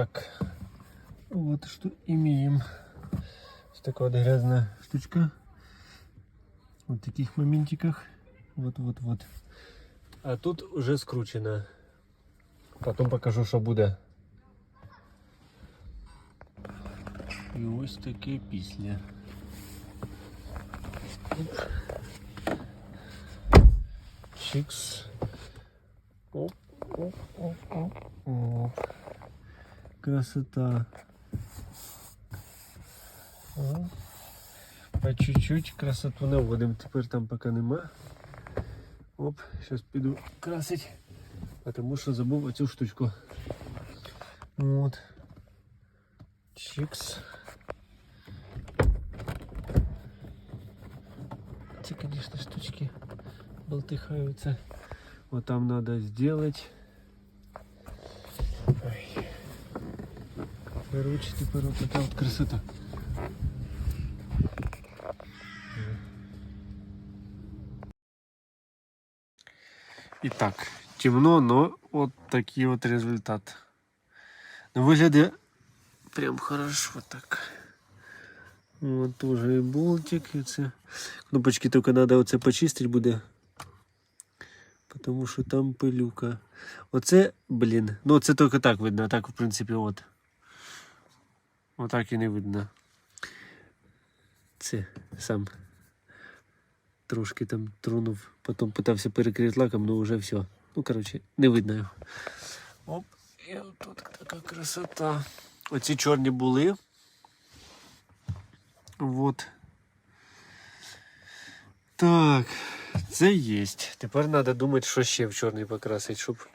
Так, вот что имеем. Вот такая вот грязная штучка. Вот таких моментиках. Вот, вот, вот. А тут уже скручено. Потом покажу, що буде. Ось таке після. Оп. Чикс. Оп, оп, оп, оп. Красота. О. По чуть-чуть красоту наводимо. Тепер там поки нема. Оп, зараз піду красить. Потому що забув оцю штучку. Вот. Чикс. Эти, конечно, штучки болтыхаются. Вот там надо сделать. Ой. Короче, теперь вот такая вот красота. Итак, темно, но вот такий вот результат. Ну, виглядає прям хорошо так. Вот тоже і болтик, і це. Кнопочки тільки треба оце почистити буде. Потому що там пилюка. Оце, блін, ну це тільки так видно, а так, в принципі, от. Отак і не видно. Це сам трошки там тронув, потім питався перекрити лаком, ну вже все. Ну, коротше, не видно його. Оп, і тут така красота. Оці чорні були. Вот. Так, це є. Тепер треба думати, що ще в чорний покрасити, щоб